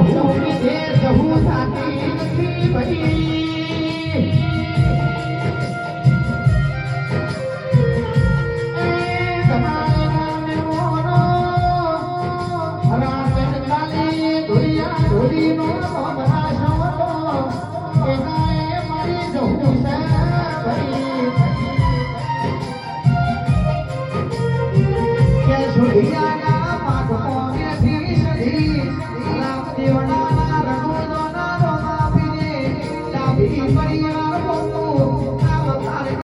જવું વિદેશ જવું સાથી નથી બની Yeah. Thank you.